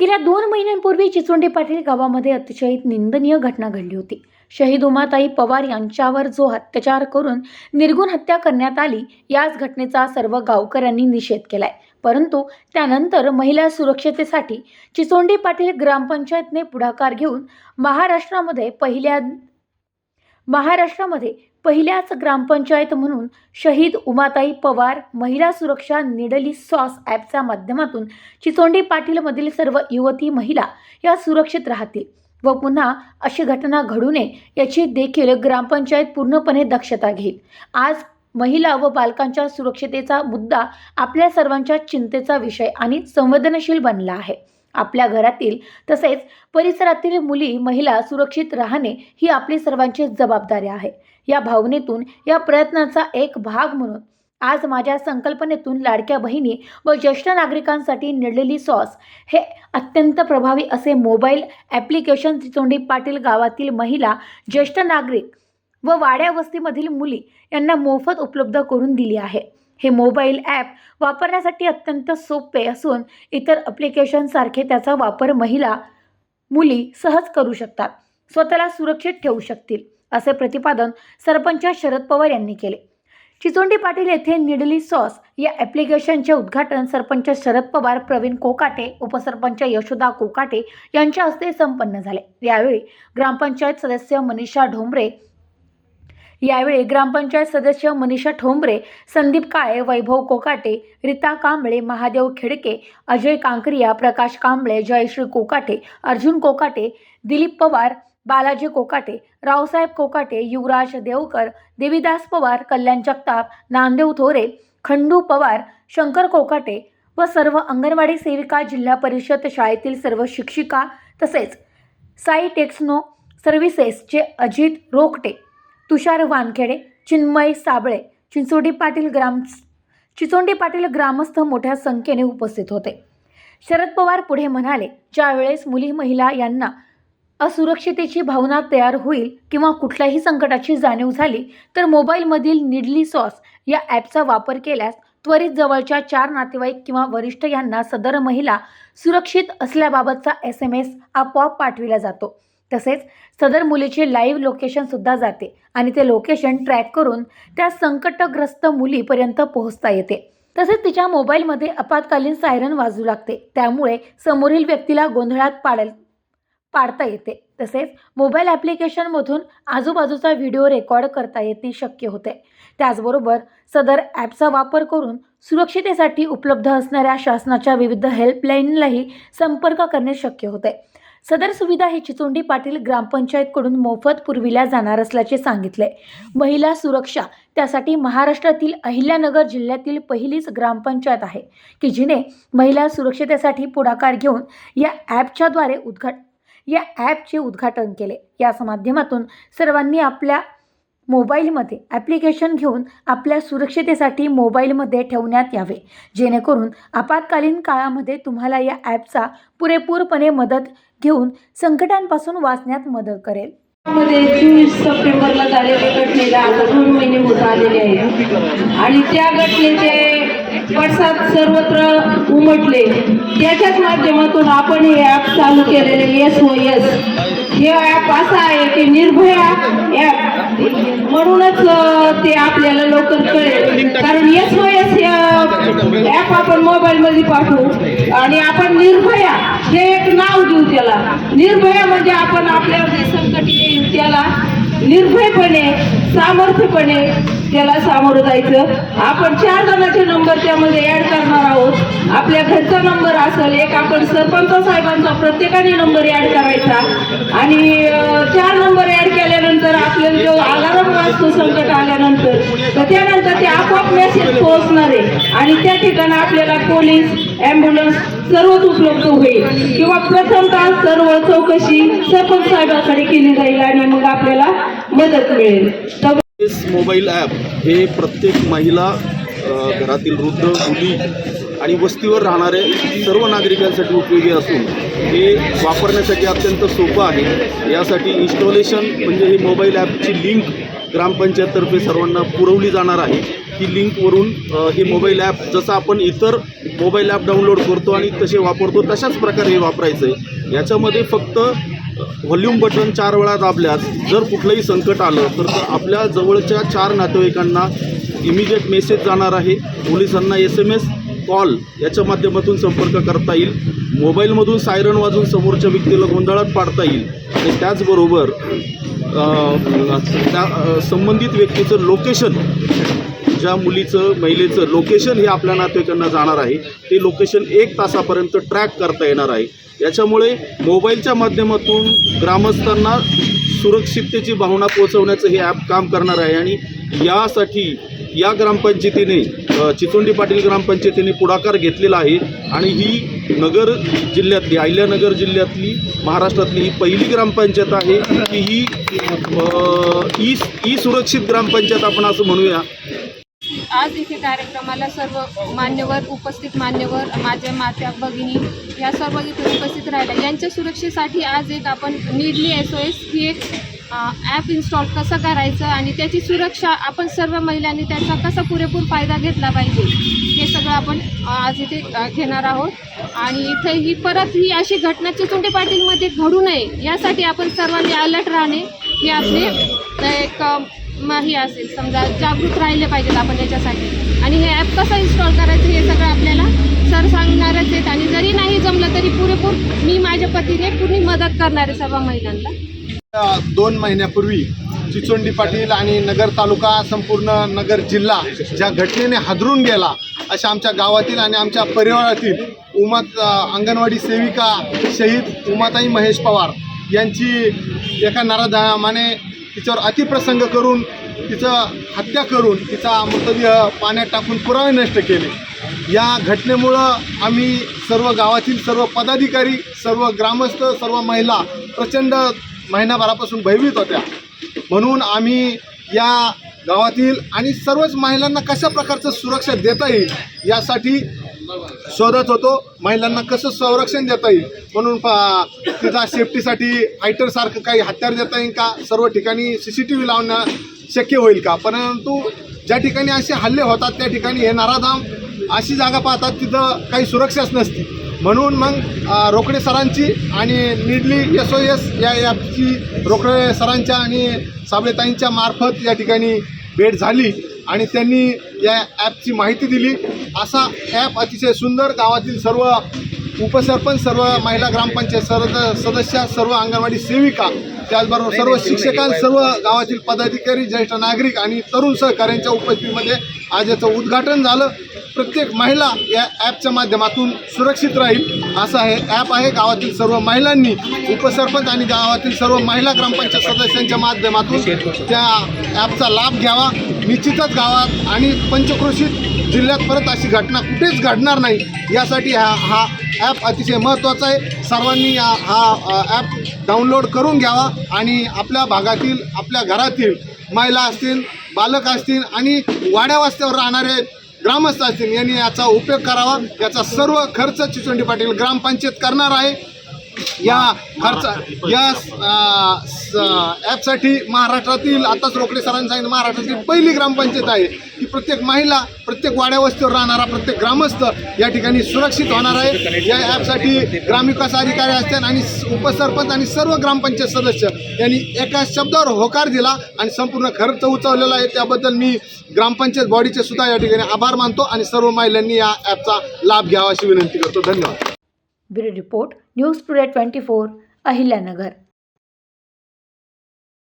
गेल्या दोन महिन्यांपूर्वी चिचोंडी पाटील गावामध्ये अतिशय निंदनीय घटना घडली होती. शहीद उमाताई पवार यांच्यावर जो अत्याचार करून निर्गुण हत्या करण्यात आली याच घटनेचा सर्व गावकऱ्यांनी निषेध केलाय. परंतु त्यानंतर महिला सुरक्षतेसाठी चिचोंडी पाटील ग्रामपंचायतने पुढाकार घेऊन महाराष्ट्रामध्ये पहिल्या महाराष्ट्रामध्ये पहिल्याच ग्रामपंचायत म्हणून शहीद उमाताई पवार महिला सुरक्षा निडली सॉस ॲपच्या माध्यमातून चिचोंडी पाटीलमधील सर्व युवती महिला या सुरक्षित राहतील व पुन्हा अशी घटना घडू नये याची देखील ग्रामपंचायत पूर्णपणे दक्षता घेईल. आज महिला व बालकांच्या सुरक्षितेचा मुद्दा आपल्या सर्वांच्या चिंतेचा विषय आणि संवेदनशील बनला आहे. आपल्या घरातील तसेच परिसरातील मुली महिला सुरक्षित राहणे ही आपली सर्वांची जबाबदारी आहे. या भावनेतून या प्रयत्नाचा एक भाग म्हणून. आज माझ्या संकल्पनेतून लाडक्या बहिणी व ज्येष्ठ नागरिकांसाठी निडलेली सॉस हे अत्यंत प्रभावी असे मोबाईल ॲप्लिकेशन चिचोंडी पाटील गावातील महिला ज्येष्ठ नागरिक व वाड्या वस्तीमधील मुली यांना मोफत उपलब्ध करून दिली आहे. हे मोबाईल ॲप वापरण्यासाठी अत्यंत सोपे असून इतर ॲप्लिकेशनसारखे त्याचा वापर महिला मुली सहज करू शकतात. स्वतःला सुरक्षित ठेवू शकतील. असे प्रतिपादन सरपंच शरद पवार यांनी केले. चिचोंडी पाटील येथे निडली सॉस या ॲप्लिकेशनचे उद्घाटन सरपंच शरद पवार प्रवीण कोकाटे उपसरपंच यशोदा कोकाटे यांच्या हस्ते संपन्न झाले. यावेळी ग्रामपंचायत सदस्य मनीषा ढोंबरे यावेळी ग्रामपंचायत सदस्य मनीषा ठोंबरे संदीप काळे वैभव कोकाटे रीता कांबळे महादेव खेडके अजय कांकरिया प्रकाश कांबळे जयश्री कोकाटे अर्जुन कोकाटे दिलीप पवार बालाजी कोकाटे रावसाहेब कोकाटे युवराज देवकर देवीदास पवार कल्याण जगताप नामदेव थोरे खंडू पवार शंकर कोकाटे व सर्व अंगणवाडी सेविका जिल्हा परिषद शाळेतील सर्व शिक्षिका तसेच साई टेक्सनो सर्व्हिसेसचे अजित रोकटे तुषार वानखेडे चिन्मय साबळे चिंचोडी पाटील ग्राम चिचोंडी पाटील ग्रामस्थ मोठ्या संख्येने उपस्थित होते. शरद पवार पुढे म्हणाले ज्यावेळेस मुली महिला यांना असुरक्षितेची भावना तयार होईल किंवा कुठल्याही संकटाची जाणीव झाली तर मोबाईलमधील निडली सॉस या ॲपचा वापर केल्यास त्वरित जवळच्या चार नातेवाईक किंवा वरिष्ठ यांना सदर महिला सुरक्षित असल्याबाबतचा एस एम एस आपोआप पाठविला जातो. तसेच सदर मुलीचे लाईव्ह लोकेशनसुद्धा जाते आणि ते लोकेशन ट्रॅक करून त्या संकटग्रस्त मुलीपर्यंत पोहोचता येते. तसेच तिच्या मोबाईलमध्ये आपत्कालीन सायरन वाजू लागते. त्यामुळे समोरील व्यक्तीला गोंधळात पाडेल पाडता येते. तसेच मोबाईल ॲप्लिकेशनमधून आजूबाजूचा व्हिडिओ रेकॉर्ड करता येणे शक्य होते. त्याचबरोबर सदर ॲपचा वापर करून सुरक्षितेसाठी उपलब्ध असणाऱ्या शासनाच्या विविध हेल्पलाईनलाही संपर्क करणे शक्य होते. सदर सुविधा ही चिचोंडी पाटील ग्रामपंचायतकडून मोफत पुरविल्या जाणार असल्याचे सांगितले. महिला सुरक्षा त्यासाठी महाराष्ट्रातील अहिल्यानगर जिल्ह्यातील पहिलीच ग्रामपंचायत आहे की जिने महिला सुरक्षितेसाठी पुढाकार घेऊन या ॲपच्याद्वारे उद्घाट या ॲपचे उद्घाटन केले. याच माध्यमातून सर्वांनी आपल्या मोबाईलमध्ये ॲप्लिकेशन घेऊन आपल्या सुरक्षितेसाठी मोबाईलमध्ये ठेवण्यात यावे. जेणेकरून आपत्कालीन काळामध्ये तुम्हाला या ॲपचा पुरेपूरपणे मदत घेऊन संकटांपासून वाचण्यात मदत करेल. मध्ये चोवीस सप्टेंबरला झालेल्या घटनेला आता दोन महिने होत आलेले आहेत. आणि त्या घटनेचे पडसाद सर्वत्र उमटले. त्याच्याच माध्यमातून आपण हे ॲप चालू केलेले येस हो येस हे ॲप असं आहे की निर्भया ॲप म्हणूनच ते आपल्याला लवकर कळेल. कारण येस हो येस हे ॲप आपण मोबाईलमध्ये पाठवू. आणि आपण निर्भया हे एक नाव देऊ त्याला. निर्भया म्हणजे आपण आपल्या संकट येईल त्याला निर्भयपणे सामर्थ्यपणे त्याला सामोरं जायचं. आपण चार जणांचे नंबर त्यामध्ये ऍड करणार आहोत. आपल्या घरचा नंबर असेल एक आपण सरपंच साहेबांचा प्रत्येकाने नंबर ऍड करायचा. आणि चार नंबर ऍड केल्यानंतर आपल्याला जो अलाराम वाजतो संकट आल्यानंतर तर त्यानंतर ते आपोआप मेसेज पोहोचणार आहे. आणि त्या ठिकाणी आपल्याला पोलीस ॲम्ब्युलन्स सर्वच उपलब्ध होईल. किंवा प्रथमतः सर्व चौकशी सरपंच साहेबांकडे केली जाईल आणि मग आपल्याला मदत मिळेल. तर एस मोबाईल ॲप हे प्रत्येक महिला घरातील वृद्ध मुली आणि वस्तीवर राहणारे सर्व नागरिकांसाठी उपयोगी असून हे वापरण्यासाठी अत्यंत सोपं आहे. यासाठी इन्स्टॉलेशन म्हणजे ही मोबाईल ॲपची लिंक ग्रामपंचायततर्फे सर्वांना पुरवली जाणार आहे. ती लिंकवरून हे मोबाईल ॲप जसं आपण इतर मोबाईल ॲप डाउनलोड करतो आणि तसे वापरतो तशाच प्रकारे हे वापरायचं आहे याच्यामध्ये फक्त व्हॉल्यूम बटन चार वेळा दाबल्यास जर कुठलंही संकट आलं तर आपल्या जवळच्या चार नातेवाईकांना इमिजिएट मेसेज जाणार आहे. पोलिसांना एस एम एस कॉल याच्या माध्यमातून संपर्क करता येईल. मोबाईलमधून सायरन वाजून समोरच्या व्यक्तीला गोंधळात पाडता येईल. आणि त्याचबरोबर त्या संबंधित व्यक्तीचं लोकेशन ज्या मुलीचं महिलेचं लोकेशन हे आपल्या नातेवाईकांना जाणार आहे. ते लोकेशन एक तासापर्यंत ट्रॅक करता येणार आहे. याच्यामुळे मोबाईलच्या माध्यमातून ग्रामस्थांना सुरक्षिततेची भावना पोहोचवण्याचं हे ॲप काम करणार आहे. आणि यासाठी या ग्रामपंचायतीने चितोंडी पाटील ग्रामपंचायतीने पुढाकार घेतलेला आहे. आणि ही नगर जिल्ह्यातली अहिल्यानगर जिल्ह्यातली महाराष्ट्रातली ही पहिली ग्रामपंचायत आहे की ही ई ई सुरक्षित ग्रामपंचायत आपण असं म्हणूया. आज इथे कार्यक्रमाला सर्व मान्यवर उपस्थित मान्यवर माझ्या मात्या भगिनी या सर्व इथे उपस्थित राहिल्या. यांच्या सुरक्षेसाठी आज एक आपण नीडली एस ओ एस ही एक ॲप इन्स्टॉल कसं करायचं आणि त्याची सुरक्षा आपण सर्व महिलांनी त्याचा कसा पुरेपूर फायदा घेतला पाहिजे हे सगळं आपण आज इथे घेणार आहोत. आणि इथे ही परत ही अशी घटना चिचुंडी पाटीलमध्ये घडू नये यासाठी आपण सर्वांनी अलर्ट राहणे हे आपले एक अ, हे असेल समजा जागृत राहिले पाहिजेत आपण याच्यासाठी. आणि हे ॲप कसं इन्स्टॉल करायचं हे सगळं आपल्याला सर सांगणारच आहेत. आणि जरी नाही जमलं तरी पुरेपूर मी माझ्या पतीने पूर्ण मदत करणार आहे सर्व महिलांना. दोन महिन्यापूर्वी चिचोंडी पाटील आणि नगर तालुका संपूर्ण नगर जिल्हा ज्या घटनेने हादरून गेला अशा आमच्या गावातील आणि आमच्या परिवारातील उमा अंगणवाडी सेविका शहीद उमाताई महेश पवार यांची एका नराधामाने तिच्यावर अतिप्रसंग करून तिचं हत्या करून तिचा मृतदेह पाण्यात टाकून पुरावे नष्ट केले. या घटनेमुळं आम्ही सर्व गावातील सर्व पदाधिकारी सर्व ग्रामस्थ सर्व महिला प्रचंड महिनाभरापासून भयभीत होत्या. म्हणून आम्ही या गावातील आणि सर्वच महिलांना कशा प्रकारचं सुरक्षा देता येईल यासाठी शोधत होतो महिलांना कसं संरक्षण देता येईल? म्हणून पा तिचा सेफ्टीसाठी फायटरसारखं काही हत्यार देता येईल का? सर्व ठिकाणी सी सी टी व्ही लावणं शक्य होईल का? परंतु ज्या ठिकाणी असे हल्ले होतात त्या ठिकाणी हे नाराधाम अशी जागा पाहतात तिथं काही सुरक्षाच नसते. म्हणून मग रोकडे सरांची आणि निडली एस ओ एस या ॲपची रोकडे सरांच्या आणि साबळेताईंच्या मार्फत या ठिकाणी भेट झाली आणि त्यांनी या ॲपची माहिती दिली. असा ॲप अतिशय सुंदर गावातील सर्व उपसरपंच सर्व महिला ग्रामपंचायत सर्व सदस्य सर्व अंगणवाडी सेविका त्याचबरोबर सर्व शिक्षकां सर्व गावातील पदाधिकारी ज्येष्ठ नागरिक आणि तरुण सहकाऱ्यांच्या उपस्थितीमध्ये आज याचं उद्घाटन झालं. प्रत्येक महिला या ॲपच्या माध्यमातून सुरक्षित राहील. असं हे ॲप आहे. गावातील सर्व महिलांनी उपसरपंच आणि गावातील सर्व महिला ग्रामपंचायत सदस्यांच्या माध्यमातून त्या ॲपचा लाभ घ्यावा. निश्चितच गावात आणि पंचक्रोशीत जिल्ह्यात परत अशी घटना कुठेच घडणार नाही. यासाठी हा हा ॲप अतिशय महत्त्वाचा आहे. सर्वांनी हा हा ॲप डाउनलोड करून घ्यावा आणि आपल्या भागातील आपल्या घरातील महिला असतील बालक असतील आणि वाड्या वस्त्यावर राहणारे ग्रामस्थ असतील यांनी याचा उपयोग करावा. याचा सर्व खर्च चिचोंडी पाटील ग्रामपंचायत करणार आहे. या खर्च या स- ॲपसाठी महाराष्ट्रातील आताच रोकडे सरांनी सांगितलं महाराष्ट्रातील पहिली ग्रामपंचायत आहे. की प्रत्येक महिला प्रत्येक वाड्यावस्तीवर राहणारा प्रत्येक ग्रामस्थ या ठिकाणी सुरक्षित होणार आहे. या ॲपसाठी ग्रामविकास अधिकारी असतील आणि उपसरपंच आणि सर्व ग्रामपंचायत सदस्य यांनी एका शब्दावर होकार दिला आणि संपूर्ण खर्च उचवलेला आहे. त्याबद्दल मी ग्रामपंचायत बॉडीचे सुद्धा या ठिकाणी आभार मानतो आणि सर्व महिलांनी या ॲपचा लाभ घ्यावा अशी विनंती करतो. धन्यवाद. Bureau report news today twenty four Ahilyanagar.